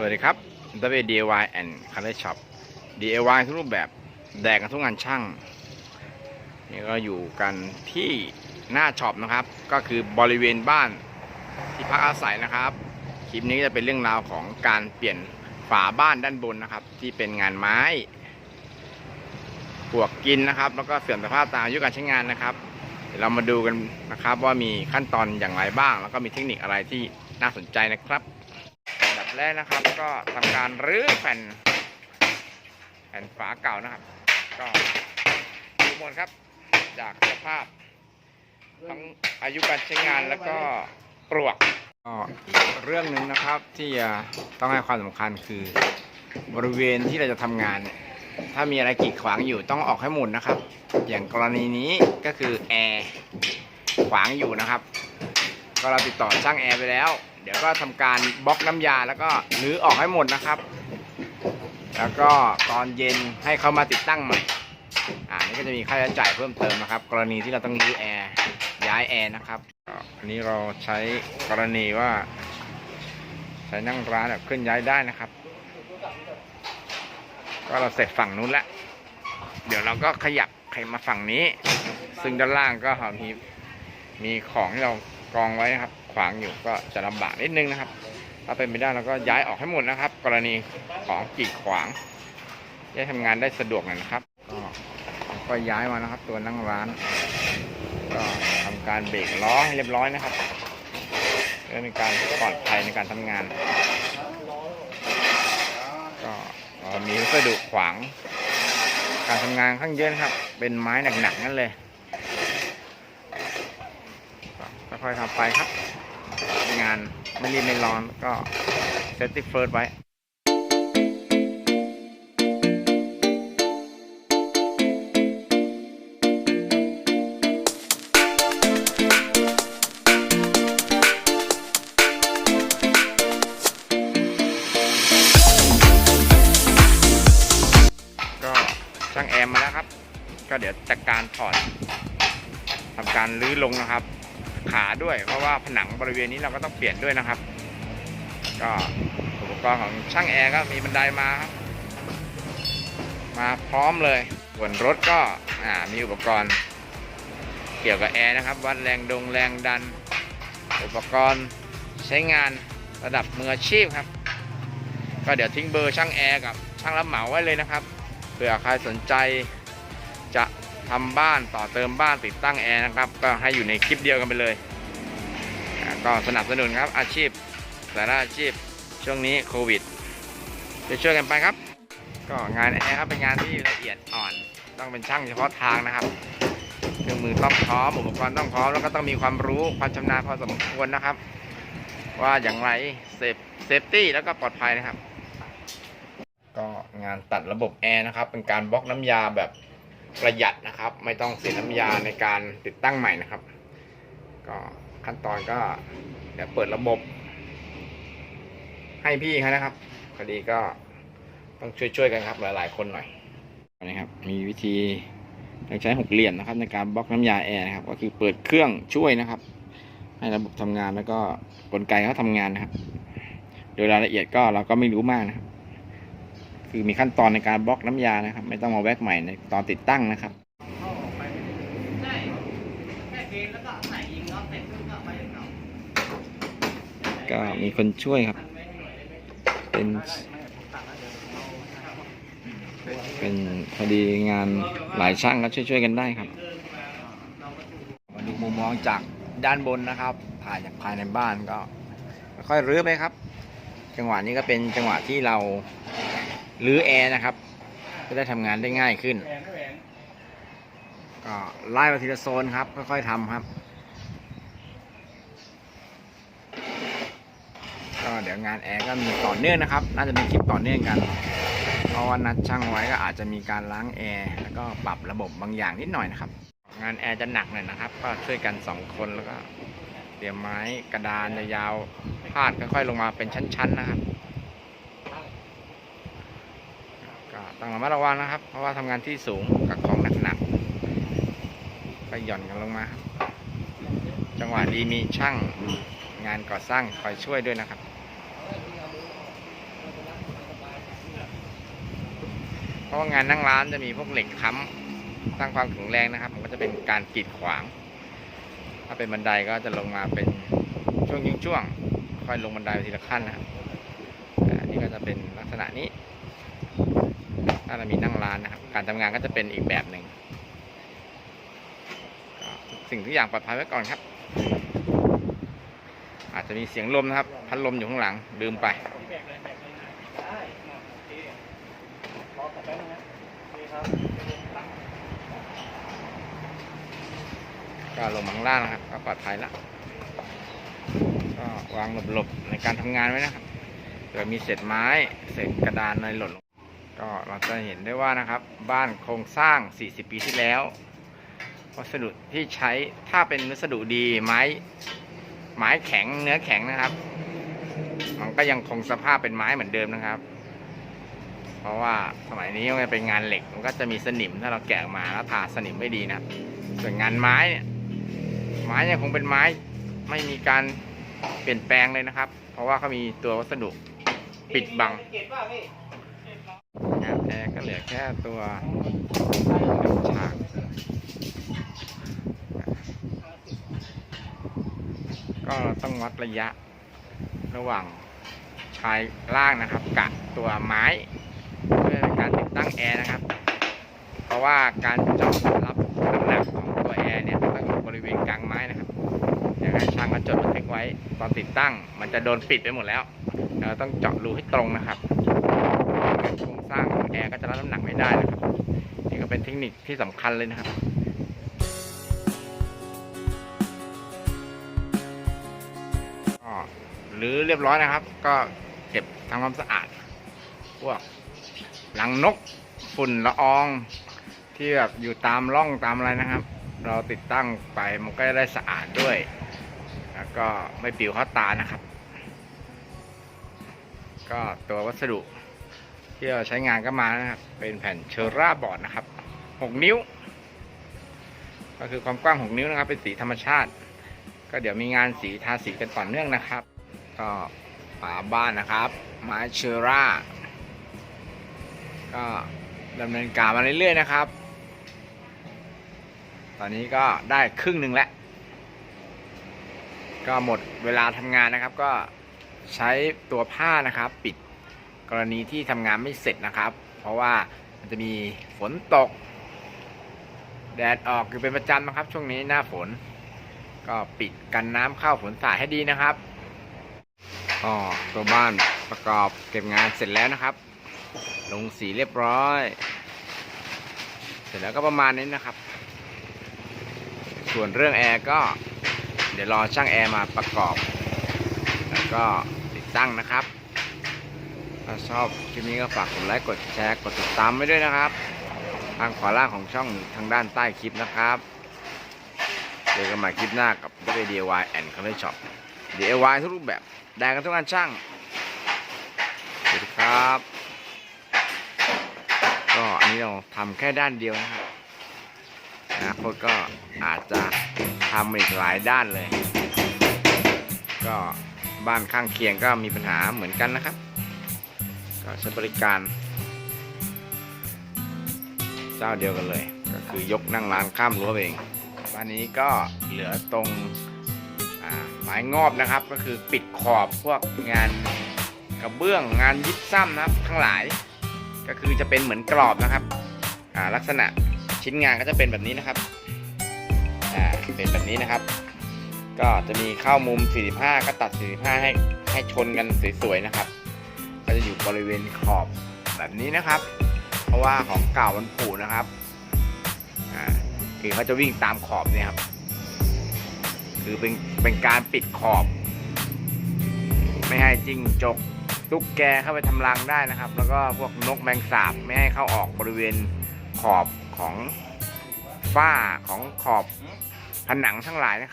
สวัสดีครับ w DIY and Color Shop DIY ทุกรูปแบบแดกกันทุกงานช่างนี่ก็อยู่กันที่หน้าช็อปนะครับ ก็คือบริเวณบ้านที่พักอาศัยนะครับ คลิปนี้จะเป็นเรื่องราวของการเปลี่ยนฝาบ้านด้านบนนะครับ ที่เป็นงานไม้ปวกกินนะครับ แล้วก็เสื่อมสภาพตามอายุการใช้งานนะครับเดี๋ยวเรามาดูกันนะครับว่ามีขั้นตอนอย่างไรบ้าง แล้วก็มีเทคนิคอะไรที่น่าสนใจนะครับ บแรกนะครับ ก็ทำการรื้อแผ่น แผ่นฝาเก่านะครับ ก็ดูหมดครับ จากสภาพ ทั้งอายุการใช้งานแล้วก็ปลวกก็เรื่องหนึ่งนะครับที่ต้องให้ความสำคัญคือบริเวณที่เราจะทำงานถ้ามีอะไรกีดขวางอยู่ต้องออกให้หมดนะครับ อย่างกรณีนี้ก็คือแอร์ขวางอยู่นะครับ ก็เราติดต่อช่างแอร์ไปแล้ว เดี๋ยวก็ทำการบล็อกน้ำยาแล้วก็รื้อออกให้หมดนะครับ แล้วก็ตอนเย็นให้เขามาติดตั้งใหม่อ่านี่ก็จะมีค่าใช้จ่ายเพิ่มเติมนะครับ กรณีที่เราต้องรื้อแอร์ย้ายแอร์นะครับอันนี้เราใช้กรณีว่า ใช้นั่งร้านแบบเคลื่อนย้ายได้นะครับ ก็เราเสร็จฝั่งนู้นแล้วเดี๋ยวเราก็ขยับใครมาฝั่งนี้ ซึ่งด้านล่างก็มีมีของที่เรากองไว้นะครับ ขวางอยู่ก็จะลำบากนิดนึงนะครับ ถ้าเป็นไม่ได้เราก็ย้ายออกให้หมดนะครับ กรณีของกีดขวางจะทำงานได้สะดวกหน่อยนะครับก็ก็ย้ายมานะครับ ตัวนั่งร้าน ก็ทำการเบรกล้อให้เรียบร้อยนะครับเพื่อเป็นการปลอดภัยในการทำงาน ก็มีวัสดุขวาง การทำงานข้างเยอะนะครับ เป็นไม้หนักๆนั่นเลยก็ค่อยๆทำไปครับ งานไม่รีบไม่ร้อนก็เซตติ้เฟิร์สไว้ก็ช่างแอร์มาแล้วครับ ก็เดี๋ยวจัดการถอดทำการรื้อลงนะครับ ขาด้วย เพราะว่าผนังบริเวณนี้เราก็ต้องเปลี่ยนด้วยนะครับ ก็อุปกรณ์ของช่างแอร์ก็มีบันไดมาครับมาพร้อมเลยส่วนรถก็มีอุปกรณ์เกี่ยวกับแอร์นะครับ วัดแรงดงแรงดัน อุปกรณ์ใช้งานระดับมืออาชีพครับ ก็เดี๋ยวทิ้งเบอร์ช่างแอร์กับช่างรับเหมาไว้เลยนะครับเผื่อใครสนใจ ทำบ้านต่อเติมบ้านติดตั้งแอร์นะครับ ก็ให้อยู่ในคลิปเดียวกันไปเลย ก็สนับสนุนครับอาชีพแต่ละอาชีพช่วงนี้โควิดจะช่วยกันไปครับ ก็งานแอร์ครับเป็นงานที่ละเอียดอ่อน ต้องเป็นช่างเฉพาะทางนะครับเครื่องมือต้องพร้อมอุปกรณ์ต้องพร้อมแล้วก็ต้องมีความรู้ความชำนาญพอสมควรนะครับ ว่าอย่างไรเซฟเซฟตี้แล้วก็ปลอดภัยนะครับ ก็งานตัดระบบแอร์นะครับ เป็นการบล็อกน้ำยาแบบ ประหยัดนะครับ ไม่ต้องเสียน้ำยาในการติดตั้งใหม่นะครับ ก็ขั้นตอนก็เดี๋ยวเปิดระบบ ให้พี่เขานะครับพอดีก็ต้องช่วยๆกันครับ หลายๆคนหน่อยนะครับมีวิธีใช้หกเหลี่ยมนะครับ ในการบล็อกน้ำยาแอร์นะครับ ก็คือเปิดเครื่องช่วยนะครับ ให้ระบบทำงานแล้วก็กลไกเขาทำงานนะครับ โดยรายละเอียดก็เราก็ไม่รู้มากนะครับ คือมีขั้นตอนในการบล็อกน้ำยานะครับ ไม่ต้องมาแวกใหม่ในตอนติดตั้งนะครับกไปใช่แค่เกณฑ์แล้วก็ใส่ยิงแล้วเสร็จก็มีคนช่วยครับ เป็น เป็นพอดีงานหลายช่างก็ช่วยๆกันได้ครับมาดูมุมมองจากด้านบนนะครับถ่ายจากภายในบ้านก็ ค่อยรื้อไปครับ จังหวะนี้ก็เป็นจังหวะที่เรา หรือแอร์นะครับจะได้ทำงานได้ง่ายขึ้น ก็ไล่มาทีละโซนครับ ค่อยๆทำครับก็เดี๋ยวงานแอร์ก็มีต่อเนื่องนะครับ น่าจะมีคลิปต่อเนื่องกัน เพราะว่านัดช่างไว้ก็อาจจะมีการล้างแอร์แล้วก็ปรับระบบบางอย่างนิดหน่อยนะครับ งานแอร์จะหนักหน่อยนะครับ ก็ช่วยกันสองคนแล้วก็เตรียมไม้กระดานยาวๆพาดค่อยๆลงมาเป็นชั้นๆนะครับ ต้องระมัดระวังนะครับ เพราะว่าทำงานที่สูงกับของหนักๆก็หย่อนกันลงมา จังหวะดีมีช่างงานก่อสร้างคอยช่วยด้วยนะครับเพราะว่างานนั่งร้านจะมีพวกเหล็กค้ำสร้างความแข็งแรงนะครับ มันก็จะเป็นการกีดขวาง ถ้าเป็นบันไดก็จะลงมาเป็นช่วงยิงช่วง ค่อยลงบันไดทีละขั้นนะครับนี่ก็จะเป็นลักษณะนี้ ถ้าเรามีนั่งร้านนะครับ การทำงานก็จะเป็นอีกแบบหนึ่งสิ่งทุกอย่างปลอดภัยไว้ก่อนครับ อาจจะมีเสียงลมนะครับ พัดลมอยู่ข้างหลังลืมไปผมไปก็ลงมาข้างล่างนะครับ ก็ปลอดภัยแล้วก็วางหลบๆในการทำงานไว้นะครับเผื่อมีเศษไม้ เศษกระดานอะไรหล่นลง ก็เราจะเห็นได้ว่านะครับ บ้านโครงสร้าง 40 ปีที่แล้ว วัสดุที่ใช้ถ้าเป็นวัสดุดีไม้ไม้แข็งเนื้อแข็งนะครับ มันก็ยังคงสภาพเป็นไม้เหมือนเดิมนะครับ เพราะว่าสมัยนี้มันเป็นงานเหล็กมันก็จะมีสนิมถ้าเราแกะออกมาแล้วทาสนิมไม่ดีนะส่วนงานไม้เนี่ยไม้ยังคงเป็นไม้ไม่มีการเปลี่ยนแปลงเลยนะครับ เพราะว่าเขามีตัววัสดุปิดบัง เก็บป่ะพี่ งาน แอร์ก็เหลือแค่ตัวฉากก็ต้องวัดระยะระหว่างชายล่างนะครับกับตัวไม้เพื่อการติดตั้งแอร์นะครับ เพราะว่าการเจาะรับน้ำหนักของตัวแอร์เนี่ยต้องอยู่บริเวณกลางไม้นะครับอย่างไรช่างก็จดบันทึกไว้ตอนติดตั้ง มันจะโดนปิดไปหมดแล้วเราต้องเจาะรูให้ตรงนะครับ โครงสร้างของแอร์ก็จะรับน้ำหนักไม่ได้นะครับนี่ก็เป็นเทคนิคที่สำคัญเลยนะครับก็หรือเรียบร้อยนะครับ ก็เก็บทำความสะอาด พวกหลังนกฝุ่นละออง ที่แบบอยู่ตามร่องตามอะไรนะครับ เราติดตั้งไปมันก็ได้สะอาดด้วย แล้วก็ไม่ปิวเข้าตานะครับ ก็ตัววัสดุ ที่เราใช้งานก็มานะครับเป็นแผ่นเชอร่าบอร์ดนะครับ 6 นิ้ว ก็คือความกว้าง 6 นิ้วนะครับ เป็นสีธรรมชาติ ก็เดี๋ยวมีงานสีทาสีกันต่อเนื่องนะครับ ก็ฝาบ้านนะครับไม้เชอร่าก็ดำเนินการมาเรื่อยๆนะครับ ตอนนี้ก็ได้ครึ่งหนึ่งแล้วก็หมดเวลาทำงานนะครับ ก็ใช้ตัวผ้านะครับ ปิด กรณีที่ทำงานไม่เสร็จนะครับ เพราะว่ามันจะมีฝนตก แดดออกอยู่เป็นประจำนะครับ ช่วงนี้หน้าฝน ก็ปิดกันน้ำเข้าฝนสาดให้ดีนะครับก็ตัวบ้านประกอบเก็บงานเสร็จแล้วนะครับ ลงสีเรียบร้อย เสร็จแล้วก็ประมาณนี้นะครับ ส่วนเรื่องแอร์ก็ เดี๋ยวรอช่างแอร์มาประกอบ แล้วก็ติดตั้งนะครับ ถ้าชอบคลิปนี้ก็ฝากกดไลค์กดแชร์กดติดตามไว้ด้วยนะครับ ทางขวาล่างของช่องทางด้านใต้คลิปนะครับเจอกันใหม่คลิปหน้ากับ DIY and Color Shop DIY ทุกรูปแบบได้กันทุกงานช่างสวัสดีครับ ก็อันนี้เราทำแค่ด้านเดียวนะครับอนาคตก็อาจจะทำอีกหลายด้านเลย ก็บ้านข้างเคียงก็มีปัญหาเหมือนกันนะครับ ใช้บริการ เจ้าเดียวกันเลย ก็คือยกนั่งร้านข้ามรั้วเองบ้านนี้ก็เหลือตรงไม้งอบนะครับ ก็คือปิดขอบพวกงานกระเบื้องงานยิบซ้ำนะครับ ทั้งหลาย ก็คือจะเป็นเหมือนกรอบนะครับลักษณะชิ้นงานก็จะเป็นแบบนี้นะครับเป็นแบบนี้นะครับ ก็จะมีเข้ามุม 45 ก็ตัด 45 ให้ให้ชนกันสวยๆนะครับ ก็จะอยู่บริเวณขอบแบบนี้นะครับ เพราะว่าของเก่ามันผุนะครับคือเขาจะวิ่งตามขอบเนี่ยครับ คือเป็นเป็นการปิดขอบ ไม่ให้จิ้งจกตุ๊กแกเข้าไปทำรังได้นะครับ แล้วก็พวกนกแมงสาบไม่ให้เข้าออกบริเวณขอบของฝ้าของขอบผนังทั้งหลายนะครับ